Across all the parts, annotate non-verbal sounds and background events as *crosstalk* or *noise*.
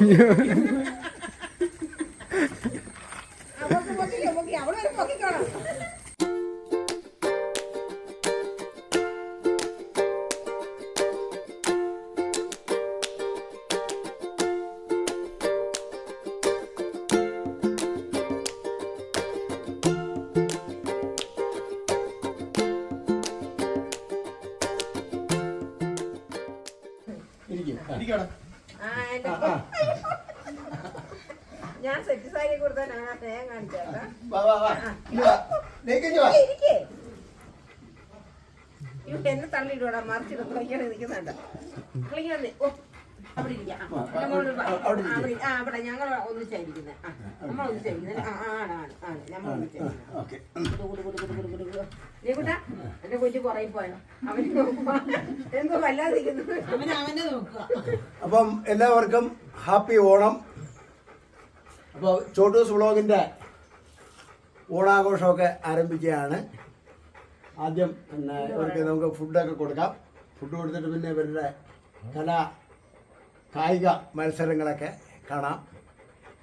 yapmıyor. നീക്കുട്ടാ എന്റെ കൊച്ചു പുറകെ പോയോ അവന് എന്തോ വല്ലാതിരിക്കുന്നു. അവൻ അവനെ നോക്കുക. അപ്പം എല്ലാവർക്കും ഹാപ്പി ഓണം. അപ്പോൾ ചോട്ടൂസ് വ്ളോഗിന്റെ ഓണാഘോഷമൊക്കെ ആരംഭിക്കുകയാണ്. ആദ്യം പിന്നെ ഇവർക്ക് നമുക്ക് ഫുഡൊക്കെ കൊടുക്കാം. ഫുഡ് കൊടുത്തിട്ട് പിന്നെ ഇവരുടെ കലാ കായിക മത്സരങ്ങളൊക്കെ കാണാം.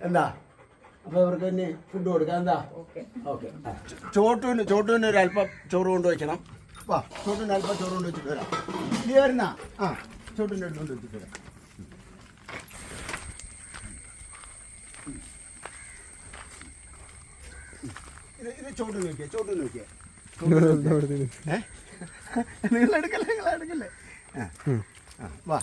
എന്താ? അപ്പോൾ ഇവർക്ക് തന്നെ ഫുഡ് കൊടുക്കാം. എന്താ? ഓക്കെ. ഓക്കെ. ചോട്ടുവിന് ചോട്ടുവിന് ഒരു അല്പം ചോറ് കൊണ്ട് വെക്കണം. വാ ചോട്ടുവിന് അല്പം ചോറ് കൊണ്ട് വെച്ചിട്ട് വരാം. നീ വരുന്ന? ആ ചോട്ടിന്റെ അടുത്ത് കൊണ്ട് വെച്ചിട്ട് വരാം. ഇത് ഇത് ചോട്ട് നോക്കിയേ ചോട്ട് നോക്കിയേ. നിങ്ങളെടുക്കല്ലേ നിങ്ങളെടുക്കല്ലേ? ആ ആ വാ.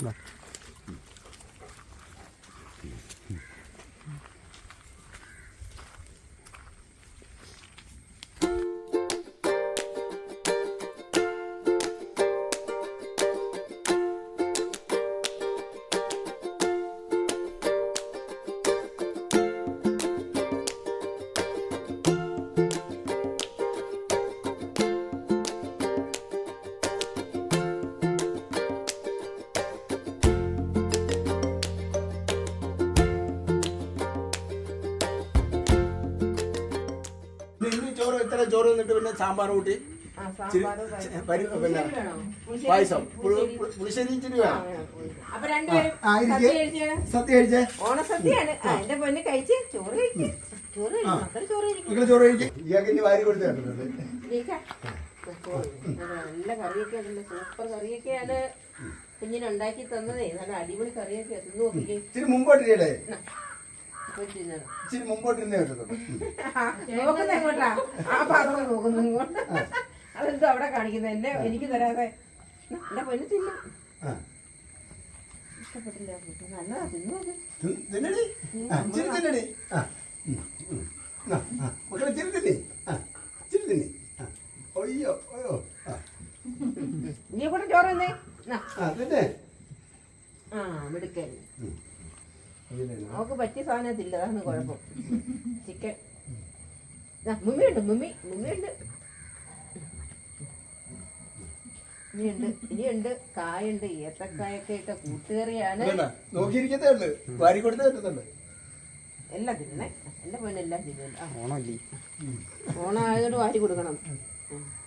ചോറ് എന്നിട്ട് പിന്നെ സാമ്പാർ കൂട്ടി. പിന്നെ പായസം. പുളി- പുളിശ്ശേരി. പുളി- പുളിശ്ശേരി ഇച്ചിരി വേണം. സദ്യ കഴിച്ചേ? ഓണസദ്യയാണ്. എന്റെ പൊന്ന് കഴിച്ച്. ചോറ് കഴിക്കും. നിങ്ങൾ ചോറ് കഴിക്കും. ഇയാൾക്ക് ഇനി വാരി കൊടുത്ത് കണ്ടിട്ടുണ്ട് നല്ല കറിയൊക്കെ സൂപ്പർ കറിയൊക്കെയാണ് കുഞ്ഞിന് ഉണ്ടാക്കി തന്നതേ. നല്ല അടിപൊളി കറിയൊക്കെ തിന്നു നോക്കിക്കേ. ഇച്ചിരി. ഇച്ചിരി കേട്ടത് ആ, നോക്കുന്ന എങ്ങോട്ടാ ആ പാത്രം നോക്കുന്നു ഇങ്ങോട്ട്. അതെന്തോ അവിടെ കാണിക്കുന്നത് എന്നെ എനിക്ക് തരാതെ. എന്റെ പൊന്നു തിന്നു ഇഷ്ടപ്പെട്ടില്ല നല്ലതാ തിന്നു തിന്നടി? ഇച്ചിരി. മക്കളെ ഇച്ചിരി തിന്നി. ഇച്ചിരി തിന്നി. നീ കൂടെ ചോറ് തന്നെ. ആ, ആ അവക്ക് പറ്റിയ സാധനത്തില്ല അതാണ് കുഴപ്പം. ചിക്കൻ. മുമ്മിയുണ്ട് മുമ്മി മുമ്മിയുണ്ട്. ഇനിയുണ്ട് ഇനിയുണ്ട് കായുണ്ട് ഏത്തക്കായൊക്കെ ഇട്ട കൂട്ടുകറിയാണ്. ഇതല്ല, നോക്കിയിരിക്കത്തേ ഉള്ളു. വാരി കൊടുത്തേ പറ്റുന്നുണ്ട് എല്ലാം തിന്നേ എന്റെ തിന്നില്ല ആയതുകൊണ്ട് വാരി കൊടുക്കണം.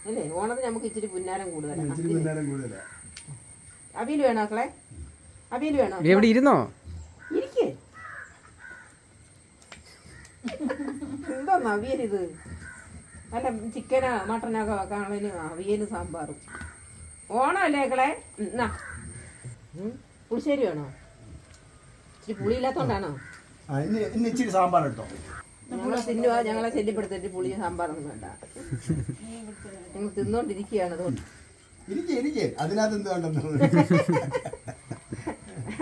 അല്ലേ? ഓണത്തിന് നമുക്ക് ഇച്ചിരി പുന്നാരം കൂടുതലാണ് അവിയൽ വേണോ മക്കളെ? അവിയൽ വേണോ? എവിടെ ഇരുന്നോ ഇരിക്കേ എന്തോന്ന് അവിയൽ ഇത് അല്ല ചിക്കനാ മട്ടനൊക്കെ വെക്കാനുള്ളതിന് അവിയലും സാമ്പാറും. ഓണമല്ലേ മക്കളെ? ഉം, എന്നാ പുളിശ്ശേരി വേണോ? ഇച്ചിരി പുളിയില്ലാത്തോണ്ടാണോ? ഇച്ചിരി സാമ്പാർ കേട്ടോ ഞങ്ങളെ തിന്നുക ഞങ്ങളെ ശല്യപ്പെടുത്തിട്ട് പുളിയും സാമ്പാറൊന്നും വേണ്ട. ഞങ്ങൾ തിന്നോണ്ടിരിക്കുകയാണ് അതുകൊണ്ട്. ഇരിക്കേ ഇരിക്കേ. അതിനകത്ത് എന്ത് വേണ്ടെന്ന്?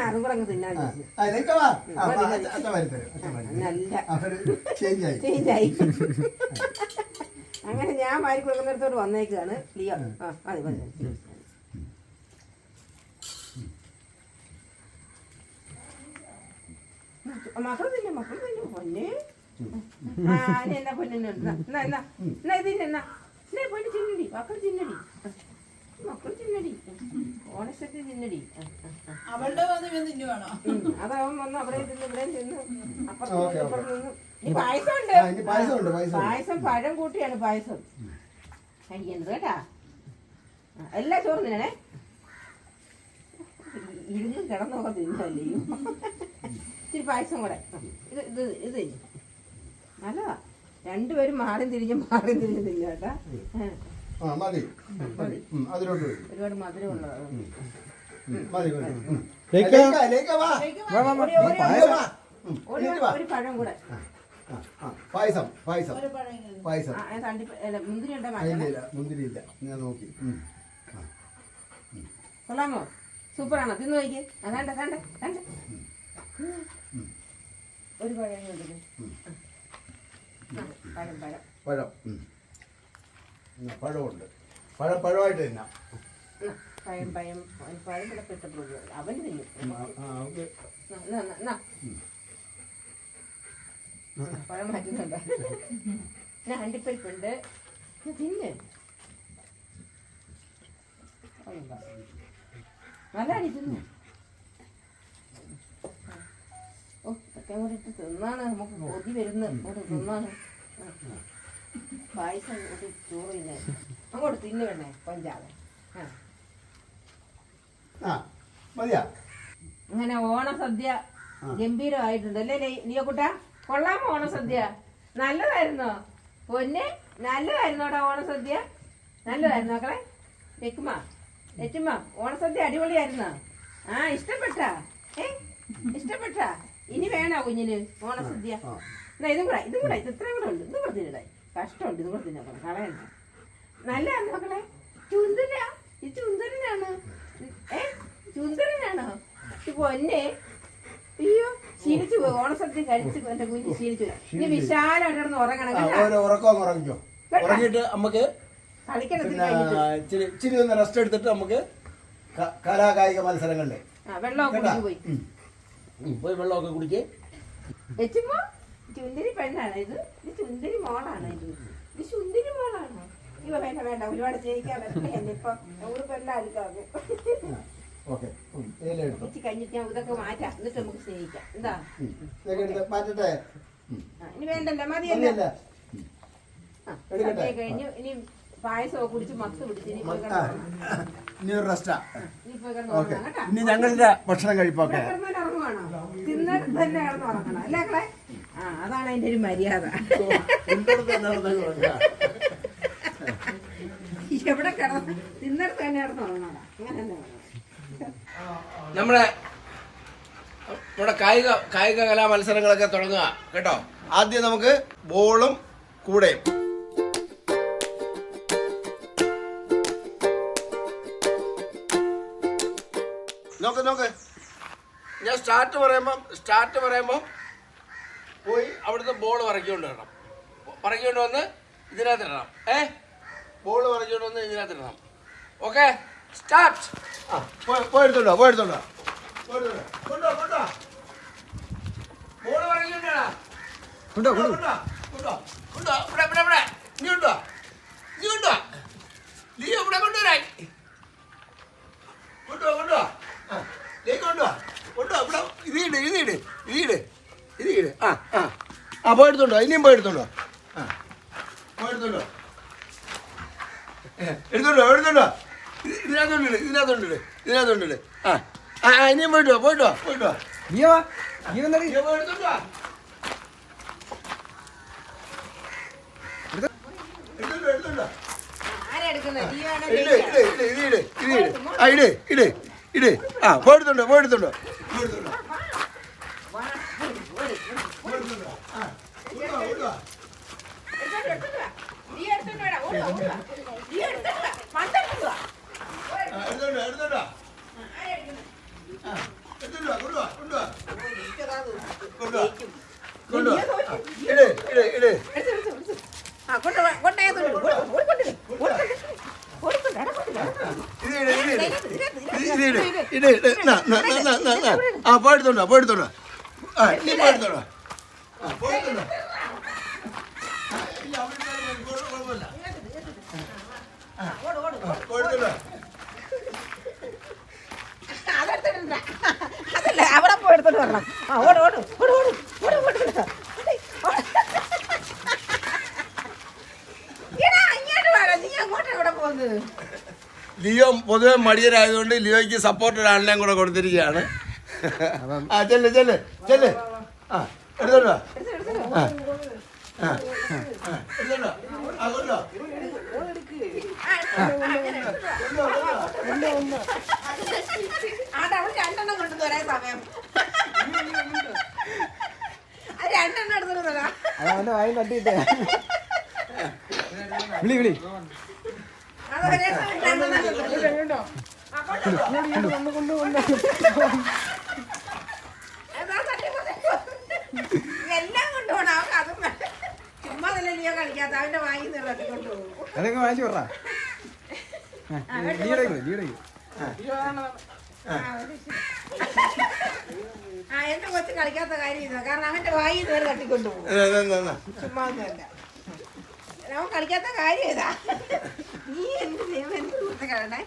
അതും കൂടെ അങ്ങ് തിന്നാൻ വാ. അച്ഛൻ വാരി തരും, നല്ല അവർ ചേഞ്ച് ആയി. *laughs* അങ്ങനെ ഞാൻ വാരി കൊടുക്കുന്നിടത്തോട് വന്നേക്കാണ്. ലിയോ ആ മതി മതി മക്കൾ തന്നെ മക്കൾ തന്നെ പൊന്നെ. ആ എന്നാ പൊന്നെ എന്നാ എന്നാ എന്നാ ഇതിന് എന്നാ. പൊന്നെ പൊന്നു ചിന്നടി മക്കൾ ചിന്നടി അവളുടെ വന്ന് തിന്നുവാണോ അതവൻ വന്ന് അവിടെ തിന്ന് ഇവിടെ തിന്ന് അപ്പുറത്ത് ഇപ്പുറത്ത് നിന്ന് പായസം ഇനി ഉണ്ട് പഴം കൂട്ടിയാണ് പായസം. കഴിക്കുന്നത് കേട്ടാ എല്ലാ ചോറും തിന്നണേ? ഇരുന്ന് കിടന്നൊക്കെ തിന്നല്ലേ? ഇച്ചിരി ഇത്തിരി പായസം കൂടെ. ഇത് ഇത് ഇത്. നല്ലതാ. രണ്ടുപേരും മാറി തിരിഞ്ഞ് മാറി തിരിഞ്ഞ് തിന്നു കേട്ടാ. ഏ, ആ മതി. മതി. അതിലോട്ട് ഒരുപാട് മധുരമുള്ളതാണ് മതി ഒരു പഴം പായസം പായസം. പായസം. ഇല്ല മുന്തിരി ഇല്ല ഞാൻ നോക്കി. കൊള്ളാമോ? സൂപ്പറാണോ? തിന്നു നോക്കി. അതാണ്ട് അതാണ്ട് ഒരു പഴം പഴം പഴം. പഴമുണ്ട്. പഴം പഴമായിട്ട് തന്നെ. പഴം പഴം പഴം ഇവിടെ പെട്ടപ്പോൾ അവൻ തിന്നു. പഴം മാറ്റുന്നുണ്ട്. പിന്നെ അണ്ടിപ്പരിപ്പുണ്ട്. തിന്ന്. നല്ലതാണ് തിന്നു. ഓ ഇതൊക്കെ കൂടി തിന്നാണ്. നമുക്ക് കൊതി വരുന്നു തിന്നാണ്. പായസം കൂട്ടി ചോറ് തിന്നെ. അങ്ങോട്ട് തിന്നു വേണേ പഞ്ചാബ്. ആ. മതിയാ. അങ്ങനെ ഓണസദ്യ ഗംഭീരമായിട്ടുണ്ട്. അല്ലേ കുട്ട കൊള്ളാമോ ഓണസദ്യ? നല്ലതായിരുന്നോ? പൊന്നെ നല്ലതായിരുന്നോടാ ഓണസദ്യ? നല്ലതായിരുന്നു മക്കളെ? ലക്കുമ ലച്ചുമ്മ ഓണസദ്യ അടിപൊളിയായിരുന്നോ? ആ ഇഷ്ടപ്പെട്ട. ഏ ഇഷ്ടപ്പെട്ട. ഇനി വേണോ കുഞ്ഞിന് ഓണസദ്യ. എന്നാ ഇതും കൂടെ ഇതും കൂടെ ഇത് ഇത്രയും കൂടെ ഉണ്ട്. ഇതും കൂടെ തിന്നിടായി കഷ്ടമുണ്ട് ഇതും കൂടെ തിന്നാ കളയണ്ട. നല്ലതാണ് മക്കളെ? ചുന്ദര ഈ ചുന്ദരനാണ് ഏ? ചുന്ദരനാണോ ഇപ്പൊ പൊന്നെ. അയ്യോ ക്ഷീണിച്ചു പോയി. ഓണസദ്യ കഴിച്ചു എന്റെ കുഞ്ഞ് ക്ഷീണിച്ചു ഇനി വിശാലമായിട്ട് കിടന്ന് ഉറങ്ങണം ഉറക്കം ഉറങ്ങിക്കോ. ഉറങ്ങിയിട്ട് നമുക്ക് ഇച്ചിരി ഒന്ന് റെസ്റ്റ് എടുത്തിട്ട് നമുക്ക് കലാകായിക മത്സരങ്ങളിലെ വെള്ളമൊക്കെ പോയി. പോയി വെള്ളമൊക്കെ കുടിക്കേ. ചുന്തിരി പെണ്ണാണ് ഇത്. ഇത് ചുന്തിരി മോളാണ് ഇത്. ഇത് ചുന്തിരി മോളാണ്. ഇവ വേണ്ട വേണ്ട ഒരുപാട് സ്നേഹിക്കാൻ പറ്റില്ല എന്നിപ്പോ നൂറ് പെണ്ണായിരിക്കും ഇതൊക്കെ എന്നിട്ട് നമുക്ക് ഇനി വേണ്ടല്ലോ മതിയല്ലോ. കഴിഞ്ഞു ഇനി പായസമൊക്കെ കുടിച്ച് മക്സ് പിടിച്ച് ഇനി ഞങ്ങളുടെ ഭക്ഷണം കഴിപ്പൊക്കെ. തിന്നിട്ട് തന്നെ കിടന്നുറങ്ങണം അല്ലേ ആ അതാണ് അതിന്റെ ഒരു മര്യാദ. എവിടെ കിടന്ന് തിന്നിട്ട് തന്നെ വേണം. നമ്മുടെ നമ്മുടെ കായിക കായിക കലാ മത്സരങ്ങളൊക്കെ തുടങ്ങുക കേട്ടോ? ആദ്യം നമുക്ക് ബോളും കൂടെയും. നോക്ക് നോക്ക്. ഞാൻ സ്റ്റാർട്ട് പറയുമ്പം സ്റ്റാർട്ട് പറയുമ്പം പോയി അവിടുന്ന് ബോൾ പറക്കിക്കൊണ്ട് വരണം. പറക്കിക്കൊണ്ട് വന്ന് ഇതിനകത്ത് ഇടണം. ഏ? ബോൾ പറക്കിക്കൊണ്ട് വന്ന് ഇതിനകത്ത് ഇടണം. ഓക്കെ? സ്റ്റാർട്ട്. ആ പോയി പോയെടുത്തോണ്ടോ പോയെടുത്തോണ്ടോ കൊണ്ടോ കൊണ്ടോ. ബോൾ പറക്കിക്കൊണ്ടാ കൊണ്ടോ കൊണ്ടോ കൊണ്ടോ. കൊണ്ടോ. കൊണ്ടോ. ഇവിടെ ഇവിടെ ഇവിടെ. നീ ഉണ്ടോ നീ ഉണ്ടോ നീ ഇവിടെ കൊണ്ടുവരാൻ. കൊണ്ടോ കൊണ്ടോ. ആ നീ കൊണ്ടോ കൊണ്ടോ ഇവിടെ. ഇതിട് ഇതിട് ഇതിട് ഇത് ആ ആ. ആ പോയി എടുത്തോണ്ടോ ഇനിയും പോയി എടുത്തോണ്ടോ ആ പോയി എടുത്തോണ്ടോ? എടുത്തോണ്ടോ? എടുത്തോണ്ടോ ഇതിനകത്തോണ്ടിട് ഇതിനകത്തോണ്ടിട് ഇതിനകത്തോണ്ടിട് ആ ആ ഇനിയും പോയിട്ടോ പോയിട്ടോ പോയിട്ടോ നീയോ നീ വന്നറി എടുത്തോണ്ടോ എടുത്തോണ്ടോ? എടുത്തോണ്ടോ ഇട് ഇട് ഇട് ഇട് ഇട് ഇട്. ആ പോയെടുത്തോണ്ടോ പോയെടുത്തോണ്ടോ? പോയെടുത്തോണ്ടോ? പോയെടുത്തോണ്ടോ പോയെടുത്തോണ്ടോ ആ ഓട് ഓട് ഓട് ഓട് ഓട് ലിയോ പൊതുവെ മടിയനായതുകൊണ്ട് ലിയോയ്ക്ക് സപ്പോർട്ട് ഒരാളിനെയും കൂടെ കൊടുത്തിരിക്കുകയാണ്. ആ ചെല്ല് ചെല്ല് ചെല്ല്. ആ എടുത്തോണ്ടോ ആ ആ ആ എടുത്തോണ്ട് വാ. ആ കൊണ്ടോ ആടെ അവൾ രണ്ടെണ്ണം കൊണ്ടു തരാൻ സമയം. രണ്ടെണ്ണം അവന്റെ വായി തട്ടിയിട്ടേ. വിളി വിളി. അത് ഒരേ സമയം രണ്ടെണ്ണം കൊണ്ടുവരാം. ആ, കൊണ്ടുവരോ? എന്നാ തട്ടി കൊണ്ടുവരോ? എല്ലാം കൊണ്ടുപോകണം അവർക്ക് അതും വേണ്ട. ചുമ്മാ തന്നെ നീയോ കളിക്കാത്ത അവന്റെ വായി കൊണ്ടുപോകും അതൊക്കെ വാങ്ങിച്ചു പറ ലീഡയ്ക്കോ ആ എന്റെ കൊച്ചു കളിക്കാത്ത കാര്യം ഇതാ. കാരണം അവന്റെ വായി നേരെ തട്ടിക്കൊണ്ടുപോകും. ചുമ്മാ ഒന്നുമല്ല അവൻ കളിക്കാത്ത കാര്യം ഇതാ. നീ എന്ത് ദൈവം എന്ത് കുത്തകളെ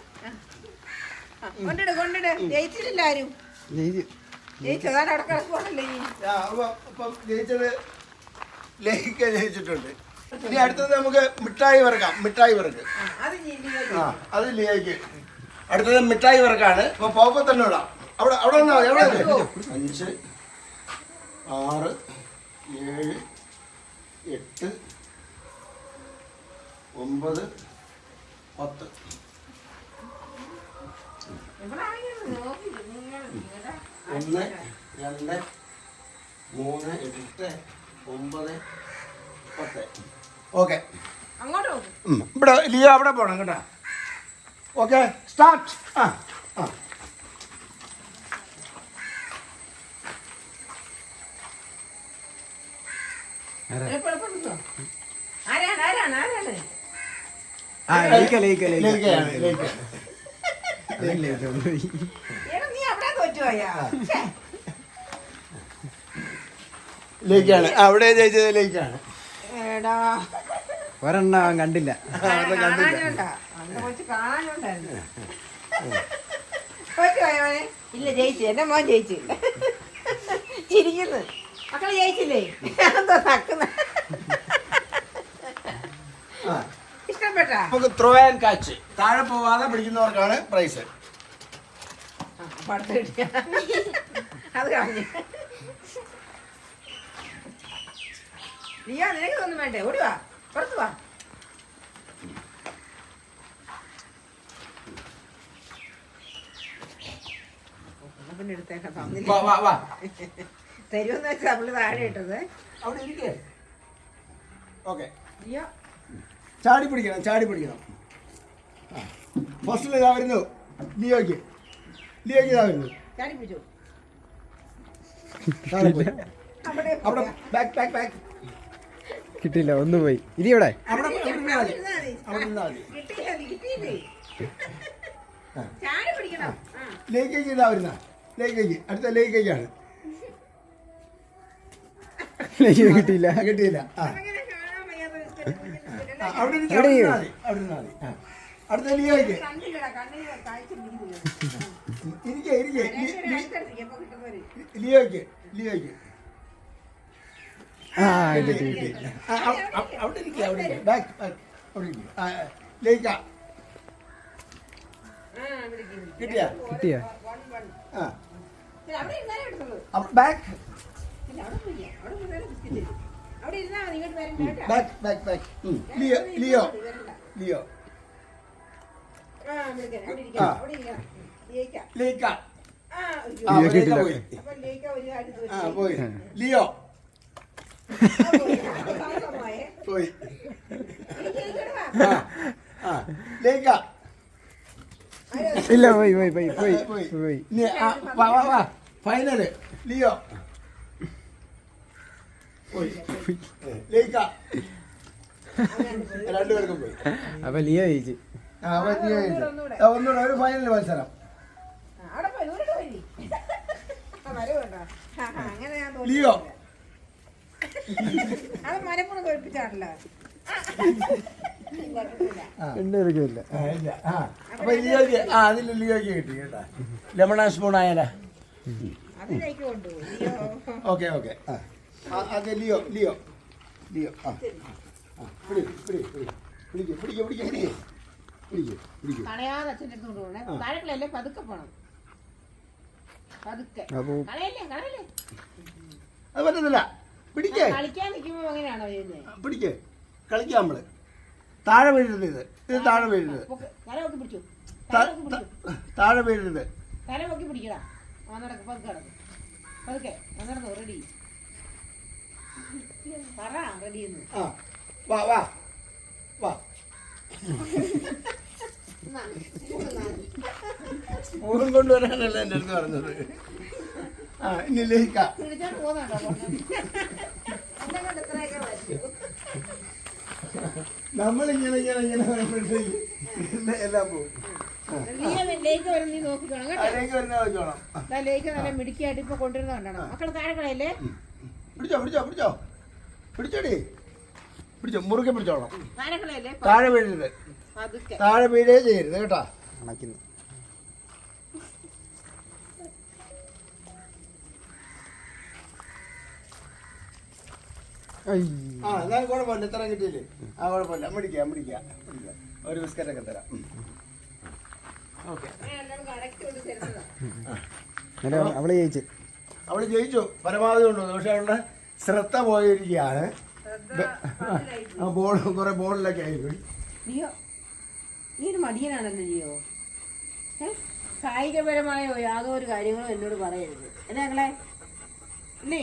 കൊണ്ടിട് കൊണ്ടിട്. ജയിച്ചിട്ടില്ല ആരും. ജയിച്ചു. അതാണ് അവിടെ കിടക്കുവാണല്ലേ ജയിച്ചത് ലയിക്ക ജയിച്ചിട്ടുണ്ട്. ഇനി അടുത്തത് നമുക്ക് മിഠായി വർഗം മിഠായി വർഗ് ആ, അത് ലിയായിക്ക് അടുത്തത് മിഠായി വർഗാണ് അപ്പൊ പോപ്പ തന്നെ ഇടാം. അവിടെ അവിടെ നിന്നാ അവിടെ അഞ്ച് ആറ് ഏഴ് എട്ട് ഒമ്പത് പത്ത്. ഒന്ന് രണ്ട് മൂന്ന് എട്ട് ഒമ്പത് പത്ത്. ഓക്കെ ഇവിടെ ലിയോ അവിടെ പോണം കേട്ടോ. ഓക്കെ സ്റ്റാർട്ട് ആ ആ. നീ അവിടെ ജയിച്ചത് ലേക്കാണ് എടാ. ഒരെണ്ണം അവൻ കണ്ടില്ല. ഇല്ല ജയിച്ചു. എന്റെ മോൻ ജയിച്ചു. ചിരിക്കുന്നു. മക്കൾ ജയിച്ചില്ലേ? ഇഷ്ടപ്പെട്ടാ? നമുക്ക് ത്രോ ആൻഡ് കാച്ച് താഴെ പോവാതെ പിടിക്കുന്നവർക്കാണ് പ്രൈസ് അത് കളഞ്ഞു. നീയാ നിനക്ക് ഒന്നും വേണ്ടേ? ഓടി വാ പുറത്ത് വാ എടുത്തേക്കാം തന്നില്ല. വാ വാ വാ. *laughs* തരുമെന്ന് വെച്ചാൽ നമ്മൾ താഴെ ഇട്ടത്. അവിടെ ഇരിക്കേ. ഓക്കെ. അയ്യോ. ചാടി പിടിക്കണം ചാടി പിടിക്കണം. ഫസ്റ്റിൽ ഇതാ വരുന്നു. ലിയോയ്ക്ക്. ലിയോയ്ക്ക് ഇതാ വരുന്നു. ചാടി പിടിച്ചു? പോയി. അവിടെ അവിടെ ബാക്ക് ബാക്ക് ബാക്ക് കിട്ടിയില്ല ഒന്ന് പോയി. ഇനി ഇവിടെ അവിടെ അവിടെ ഇരുന്നാ മതി. ഇരുന്നാ മതി. അവിടെ ഇരുന്നാ മതി. കിട്ടിയില്ല നീ കിട്ടിയില്ലേ ചാടി പിടിക്കണം. ആ. ലേക്കേക്ക് ഇതാ വരുന്ന. ലേക്കേക്ക് അടുത്ത ലേക്കേക്കാണ് *laughs* കിട്ടിയില്ല. കിട്ടിയില്ല. ആ. അവിടെ അവിടെ? മതി. ആ. അടുത്ത കണ്ടില്ലടാ, ഇരിക്കെ. ഇരിക്കേ. ലിയോയ്ക്ക് ലിയോയ്ക്ക് ആ കിട്ടി കിട്ടി അവിടെ ഇരിക്കുക അവിടെ ഇരിക്കുക ബാക്ക് ബാക്ക് അവിടെ ഇരിക്കുക ആ ലേക്ക. കിട്ടിയാ? കിട്ടിയാ. ആ. Back back back back Leo Leo. Leo. പോയി. ലിയോ. പോയി. ലേക്ക ഇല്ല പോയി പോയി പോയി പോയി പോയി. പോയി ഇനി ആ, വാ വാ വാ. Final Leo. രണ്ടുപേർക്കും പോയി. അപ്പൊ ലിയോ ജയിച്ചു. അപ്പൊ ലിയോ ജയിച്ചു. ഒന്നുകൂടെ ഒരു ഫൈനൽ മത്സരം. ലിയോ. അത് മരപ്പുറം തോൽപ്പിച്ചാണല്ലോ. ആ. ഇല്ല. ആ, അപ്പൊ ലിയോയ്ക്ക് ആ അതിൽ ലിയോയ്ക്ക് കിട്ടി കേട്ടാ. ലെമൺ സ്പൂൺ ആയാലേ? ഓക്കെ ഓക്കെ ആ. ആ, ലിയോ ലിയോ ലിയോ. ആ പിടി പിടി പിടി. പിടിക്ക് പിടിക്ക് പിടിക്ക് പിടിക്ക് പിടിക്ക് പിടിക്ക്. കളയാതെ അച്ഛന്റെ അടുത്ത് കൊണ്ടുപോകണേ താഴെക്കളല്ലേ പതുക്കെ പോണം. പതുക്കെ. അപ്പൊ കളയല്ലേ കളയല്ലേ അത് പറ്റത്തില്ല. പിടിക്കേ. കളിക്കാൻ നിൽക്കുമ്പോ അങ്ങനെയാണോ ചെയ്യുന്നത് പിടിക്കേ. കളിക്കാം നമ്മൾ. താഴെ വീഴരുത്. ഇത് ഇത് താഴെ വീഴരുത്. താഴെ വീഴരുത്. വാ വാ. വാ. മുഖം കൊണ്ടുവരാനല്ല എന്റെ അടുത്ത് പറഞ്ഞത്. ആ ഇനി ലയിക്കാം പിടിച്ചോണ്ട് പോകുന്നുണ്ടോ എന്നെ കൊണ്ട് ഇത്രയൊക്കെ പറ്റൂ നമ്മളിങ്ങനെ ഇങ്ങനെ ഇങ്ങനെ വരുമ്പോഴത്തേക്ക് എല്ലാം- എല്ലാം പോകും. നീ ലേക്ക് വരും നീ നോക്കിക്കോണം കേട്ടോ. ദാ ലേക്ക് നല്ല മിടുക്കിയായിട്ട് ഇപ്പൊ കൊണ്ടുവരുന്ന കണ്ടോ? മക്കളെ താഴെ കളയല്ലേ? പിടിച്ചോ പിടിച്ചോ പിടിച്ചോ. പിടിച്ചോടി. പിടിച്ചോ മുറുകെ പിടിച്ചോളാം. താഴെ കളയല്ലേ? താഴെ വീഴരുത്. താഴെ വീഴേ ചെയ്യരുത് കേട്ടാ. അണയ്ക്കുന്നു ആ എന്നാലും കുഴപ്പമില്ല. ഇത്ര കിട്ടിയില്ലേ? ആ കുഴപ്പമില്ല. പിടിക്കാം പിടിക്കാം പിടിക്കാം. ഒരു ബിസ്ക്കറ്റൊക്കെ തരാം. ഓക്കെ. അവൾ ജയിച്ചു. അവൾ ജയിച്ചു. പരമാവധി കൊണ്ടുവന്നു പക്ഷെ അവളുടെ ശ്രദ്ധ പോയിരിക്കുകയാണ്. ആ ബോൾ കുറെ ബോളിലൊക്കെ ആയിപ്പോയി. ലിയോ നീ ഒരു മടിയനാണല്ലോ ലിയോ കായികപരമായ യാതൊരു കാര്യങ്ങളും എന്നോട് പറയരുത്. എന്നാ ഞങ്ങളെ? ഇല്ലേ?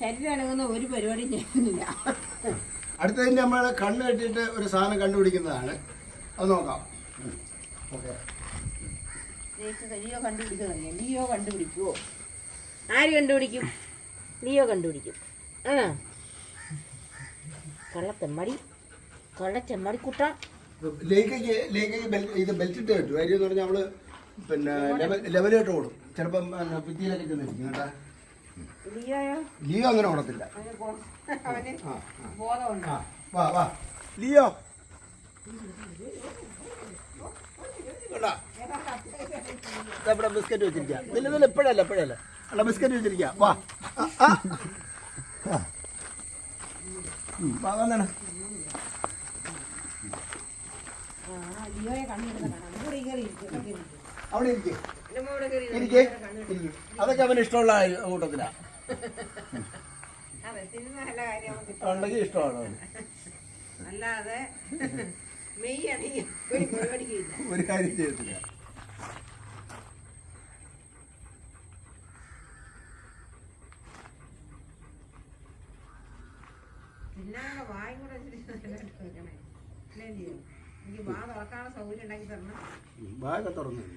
ശരീരം അനങ്ങുന്ന ഒരു പരിപാടിയും ചെയ്യുന്നില്ല. അടുത്തതിന്റെ നമ്മൾ കണ്ണ് കെട്ടിയിട്ട് ഒരു സാധനം കണ്ടുപിടിക്കുന്നതാണ്. അത് നോക്കാം. ഓക്കെ. കണ്ടുപിടിക്കുന്നതല്ലേ കണ്ടുപിടിക്കുവോ? ആര് കണ്ടുപിടിക്കും? ലിയോ കണ്ടുപിടിക്കും. ആ. കള്ളത്തെമ്മടി കള്ളച്ചെമ്മടി കുട്ട. ലേഖയ്ക്ക് ലേഖയ്ക്ക് ഇത് ബെൽറ്റ് ഇട്ട് കിട്ടും. കാര്യം എന്ന് പറഞ്ഞാൽ അവൾ പിന്നെ ലെവൽ ലെവലിട്ട് ഓടും. ചിലപ്പം ഭിത്തിയിലൊക്കെ കേട്ടാ. ലിയോ അങ്ങനെ ഓടത്തില്ല വാ വാ. ലിയോ. ഇവിടെ ബിസ്ക്കറ്റ് വെച്ചിരിക്കാം. നില്ല നില്ല ഇപ്പോഴല്ല ഇപ്പോഴല്ല. അല്ല ബിസ്ക്കറ്റ് വെച്ചിരിക്കാം. വാ. വന്നാണ് അവിടെ ഇരിക്കേ. ഇരിക്കേ. അതൊക്കെ അവന് ഇഷ്ടമുള്ള കൂട്ടത്തിലാ. ഉണ്ടെങ്കിൽ ഇഷ്ടമാണ്. അല്ലാതെ ഒരു കാര്യം ചെയ്തില്ല വായും കൂടെ വെക്കണേ? എനിക്ക് വാ തുറക്കാനുള്ള സൗകര്യം ഉണ്ടാക്കി തരണം. വായൊക്കെ തുറന്നില്ല.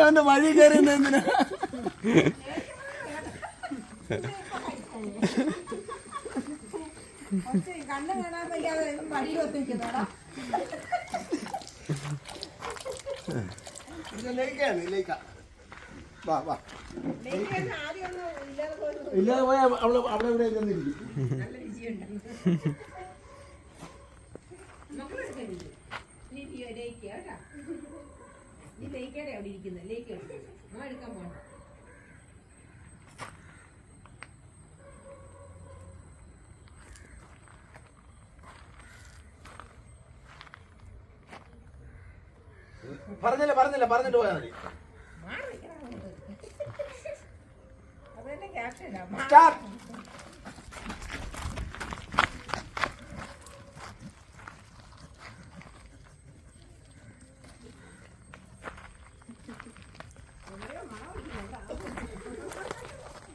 അവന്റെ വഴി കയറി എന്തിനാ കണ്ണ് കാണാൻ വയ്യാതെ ഇല്ലാതെ പോയാൽ അവൾ അവിടെ ഇവിടെ ചെന്നിരിക്കും നല്ല രുചിയുണ്ട് മക്കളെടുക്കരുത് നീ ലേക്ക് കേട്ടാ നീ ലേക്കടെ അവിടെ ഇരിക്കുന്നത് ലേക്ക് ആ എടുക്കാൻ പോണ്ട പറഞ്ഞില്ല പറഞ്ഞില്ല പറഞ്ഞിട്ട് പോയാൽ മതി. മാറി *laughs* നിൽക്കണം അങ്ങോട്ട്. അത് തന്നെ ക്യാപ്ഷനാ സ്റ്റാർട്ട്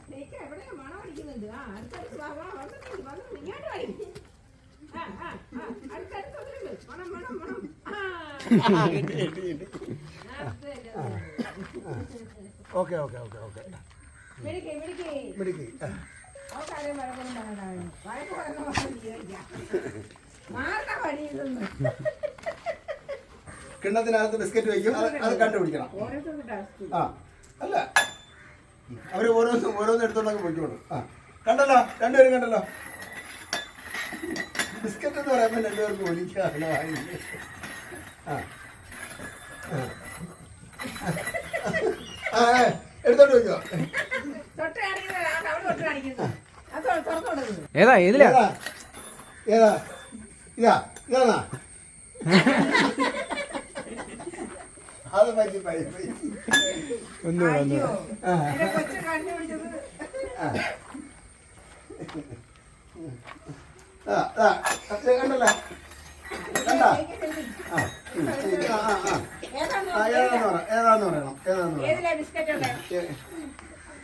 ലേക്ക് എവിടെയോ മണം അടിക്കുന്നുണ്ട് ആ അടുത്തടുത്ത് വാ വാ വന്നിട്ടുണ്ട് വന്നിട്ടുണ്ട് ഇങ്ങോട്ട് വാടി ആ ആ ആ അടുത്തടുത്ത് വന്നിട്ടുണ്ട് മണം മണം മണം ആ അത് തന്നെ, അത് തന്നെ. Okay okay okay okay. മിടുക്കി കിണ്ണത്തിനകത്ത് ബിസ്ക്കറ്റ് വയ്ക്കും അത് കണ്ടുപിടിക്കണം. ആ. അല്ല. അവർ ഓരോന്ന് ഓരോന്നും എടുത്തോണ്ടൊക്കെ പോയിക്കോളും. ആ. കണ്ടല്ലോ? രണ്ടുപേരും കണ്ടല്ലോ? എന്ന് പറയുമ്പോൾ എല്ലാവർക്കും ഒലിക്കാണ് വാങ്ങി ആ. ആ. എടുത്തോണ്ട് കൊടുക്കുന്നത് ഏതാ ഏതിലാ ഏതാ? ഇതാ ഇതാ അത് പറ്റി പറ്റി ഒന്നും ആ. എന്റെ കൊച്ചു കണ്ടുപിടിച്ചത് ആ. ആ, ആ, കണ്ടാ? ആ ആ, ആ, ആ. ഏതാന്ന് പറ ഏതാന്ന് പറയണം? ഏതാന്ന് പറയണം? ഏതിലാ ബിസ്ക്കറ്റ് ഉള്ളേ? ഏ-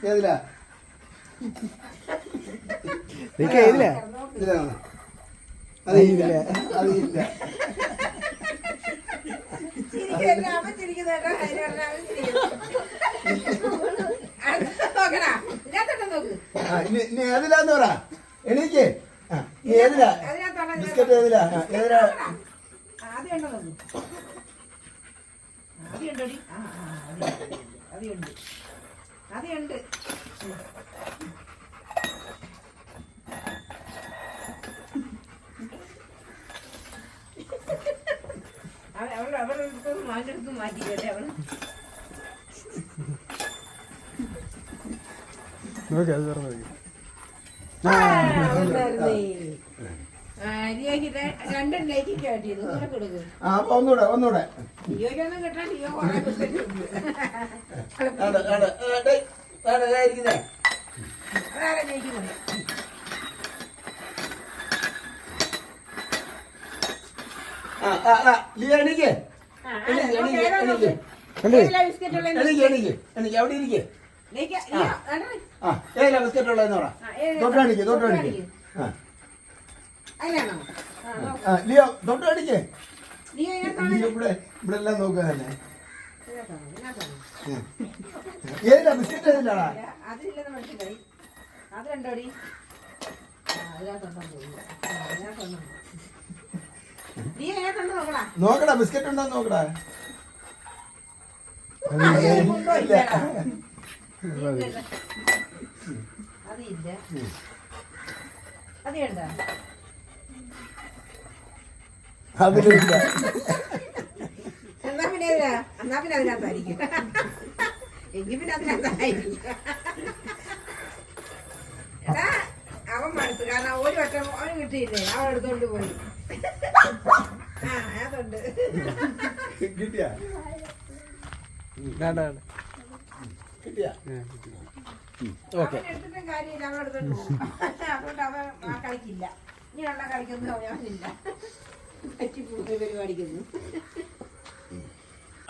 ഏതിലാ? നിനക്ക് ഏതിലാ? ഇതിലാണ് അത് ഇല്ല അത് ഇല്ല. ചിരിക്കുന്നില്ല, അവൻ ചിരിക്കുന്നുണ്ട്, അതിനുള്ള അവൻ ചിരിക്കുന്നു. അടുത്ത നോക്കടാ, ഇതിനകത്തോട്ട് നോക്ക്. ആ, ഇനി ഇനി ഏതിലാന്ന് പറ? എണീക്ക്. ഇനി ഏതിലാ ബിസ്ക്കറ്റ് ഏതിലാ ഏതിലാ ആദ്യം ഉണ്ടോ നോക്ക്. ആദ്യം ഉണ്ടോടി? ആ, ആ, ആദ്യം ഉണ്ട്. ആദ്യം ഉണ്ട്. ആദ്യം ഉണ്ട്. ഉം. അവൾ- അവൾ അവളുടെ അടുത്ത് മാന്റെ അടുത്ത് മാറ്റിക്കട്ടെ അവൾ നോക്കി അത് തുറന്നു നോക്കി രണ്ടും ലേക്ക് കാട്ടിയത് ഇങ്ങനെ കൊടുക്കും ആ അപ്പൊ ഒന്നൂടെ ഒന്നൂടെ എനിക്ക് എനിക്ക് എനിക്ക് എനിക്ക് അവിടെ ഇരിക്ക്? ആ. ഏതിലാ ബിസ്ക്കറ്റ് ഉള്ളതെന്ന് പറ. ആ, ഏത് തൊട്ടടിക്ക് തൊട്ട് തൊട്ടടിക്ക് ആ. അതിലാണോ ആ, നോക്ക്. ആ ലിയോ തൊട്ടടിക്ക് ലിയോ ഇതിനകത്താണോ? ലിയോ ഇവിടെ ഇവിടെ എല്ലാം നോക്കുക തന്നെ. ഏതിലാ? ബിസ്ക്കറ്റ് ഏതിലാടാ അത് രണ്ടോടി. നോക്കടാ. ബിസ്ക്കറ്റ് ഉണ്ടോ നോക്കടാ. അതില്ല. അത് കണ്ട അതിലില്ല. എന്നാ പിന്നെ എന്നാ പിന്നെ അതിനകത്തായിരിക്കും. എങ്കിൽ പിന്നെ അതിനകത്തായിരിക്കും. അവൻ മടുത്തു. കാരണം ഒരു വട്ടം അവന് കിട്ടിയില്ലേ? അവൻ എടുത്തോണ്ട് പോയി. ആ അതുണ്ട് കിട്ടിയാ? ഓക്കെ.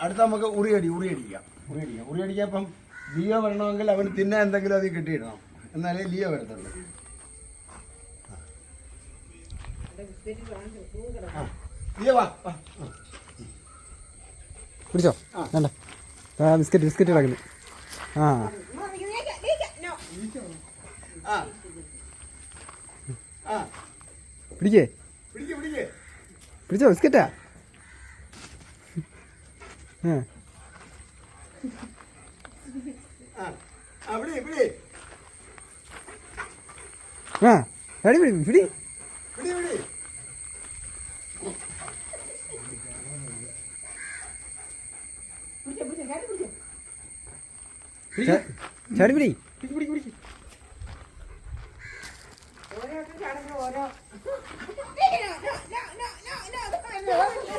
അടുത്ത നമുക്ക് ഉറിയടി ഉറിയടിക്കാം. ഉറിയടിക്കാം. ഉറിയടിക്കാം അപ്പം ലിയോ വരണമെങ്കിൽ അവന് തിന്നാൻ എന്തെങ്കിലും അത് കിട്ടിയിടണം. എന്നാലേ ലിയോ വരത്തുള്ളൂ. ലിയോ വാ. പിടിച്ചോ? ആ. ബിസ്ക്കറ്റ് ബിസ്ക്കറ്റ് കിടക്കുന്നു ആ. പിടിക്കേ. പിടിച്ചോ ബിസ്ക്കറ്റാ? ആ പിടി പിടി പിടി ചാ- ചാടി പിടി. ഓരോ *laughs* *laughs*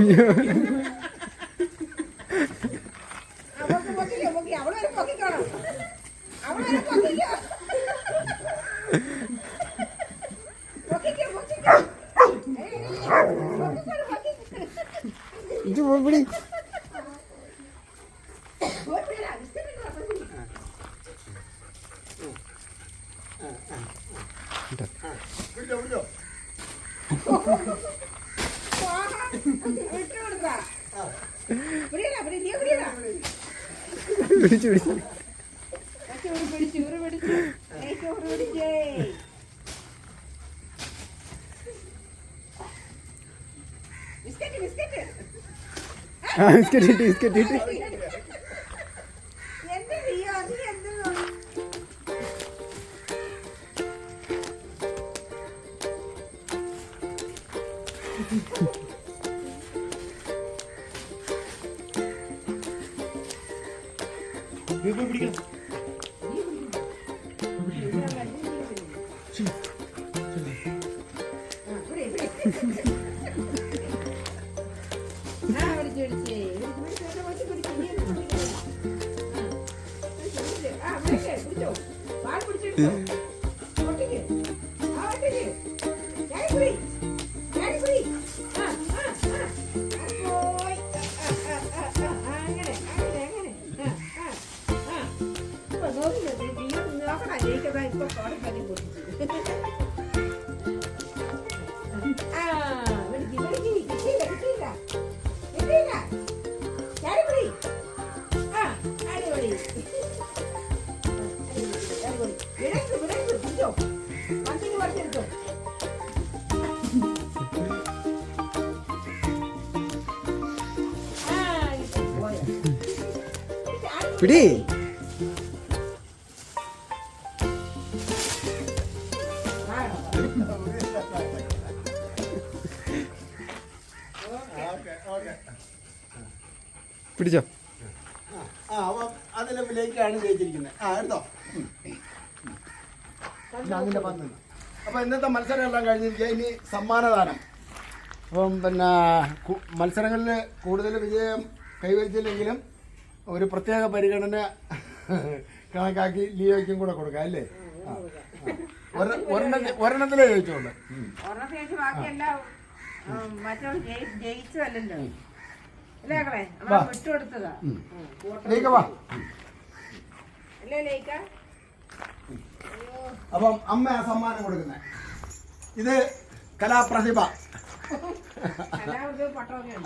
അവൾക്ക് പൊക്കിക്കോ, പൊക്കി. അവൾ വരെ പൊക്കിക്കോണം. അവൾ വരെ പൊക്കിക്കോ. പൊക്കിക്കോ, പൊക്കിക്കോ. ഏയ്, പൊക്കിക്കോളൂ, പൊക്കിക്കോ. ഇത് പോ, പിടി പോയി വിടാ, ബിസ്ക്കറ്റ് ഇട്ടോ, പൊക്കി. പിടിച്ചോ പിടിച്ചോ ആഹാ, വിട്ടു കൊടുത്താ. പിടിയെടാ, പിടി, നീ പിടിയെടാ. പിടിച്ചു പിടിച്ചു ചോറ് പിടിച്ചു ചോറ് പിടിച്ചു ഏയ് ചോറ് പിടിച്ചേ ബിസ്ക്കറ്റ് ബിസ്ക്കറ്റ് ആ ബിസ്ക്കറ്റ് ഇട്ട് ബിസ്ക്കറ്റ് ഇട്ട് എന്റെ പിടി? പിടിച്ചോ. ആ അപ്പം അതിലെ വിലയ്ക്കാണ് ജയിച്ചിരിക്കുന്നത് ആ എടുത്തോ. അപ്പോൾ ഇന്നത്തെ മത്സരമെല്ലാം കഴിഞ്ഞിരിക്കുക. ഇനി സമ്മാനദാനം. അപ്പം പിന്നെ മത്സരങ്ങളിൽ കൂടുതൽ വിജയം കൈവരിച്ചില്ലെങ്കിലും ഒരു പ്രത്യേക പരിഗണന കണക്കാക്കി ലിയോയ്ക്കും കൂടെ കൊടുക്കാം അല്ലേ? ഒരെണ്ണത്തിലേ ചോദിച്ചോണ്ട് അപ്പം അമ്മ സമ്മാനം കൊടുക്കുന്നേ. ഇത് കലാപ്രതിഭ.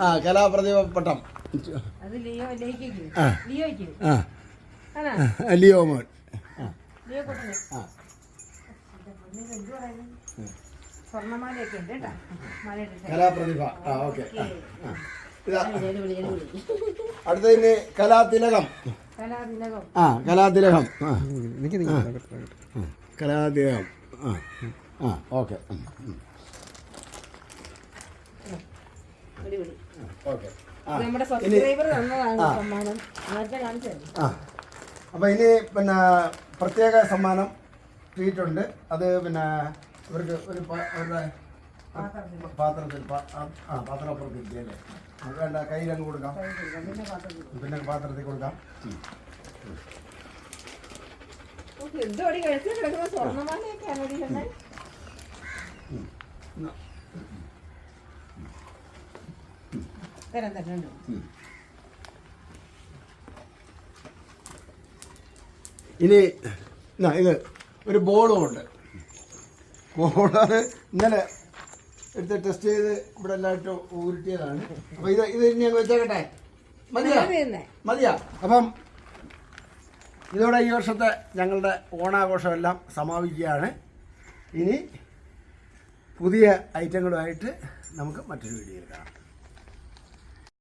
ആ കലാപ്രതിഭ പട്ടം. ലിയോ മോൻ. കലാപ്രതിഭ. ആ ഓക്കെ. അടുത്ത ഇനി കലാതിലകം. ആ കലാതിലകം. കലാതിലകം. ആ. ആ ഓക്കെ. അടിപൊളി ഓക്കെ. ആ നമ്മുടെ സബ്സ്ക്രൈബർ തന്നതാണ് സമ്മാനം. നേരത്തെ കാണിച്ചത് ആ. അപ്പം ഇനി പിന്നെ പ്രത്യേക സമ്മാനം ട്രീറ്റ് ഉണ്ട്. അത് പിന്നെ ഇവർക്ക് ഒരു അവരുടെ പാത്രത്തിൽ ആ- പാത്രപ്പുറത്ത് ഇരിക്കുകയല്ലേ വേണ്ട കയ്യിലങ്ങ് കൊടുക്കാം. പിന്നെ പാത്രം പിന്നെ പാത്രത്തിൽ കൊടുക്കാം. എന്തോടി കഴിച്ചു കിടക്കുന്ന സ്വർണമാലയൊക്കെയാണ് അടി തരാം തരുന്നുണ്ട് ഇനി ഇത് ഒരു ബോളും ഉണ്ട്. ബോളാണ് ഇന്നലെ എടുത്ത് ടെസ്റ്റ് ചെയ്ത് ഇവിടെ എല്ലായിട്ടും ഉരുട്ടിയതാണ്. അപ്പോൾ ഇത് ഇത് ഇനി വെച്ചേക്കട്ടെ. മതിയാ? അപ്പം ഇതോടെ ഈ വർഷത്തെ ഞങ്ങളുടെ ഓണാഘോഷമെല്ലാം സമാപിക്കുകയാണ്. ഇനി പുതിയ ഐറ്റങ്ങളുമായിട്ട് നമുക്ക് മറ്റൊരു വീഡിയോയിൽ കാണാം.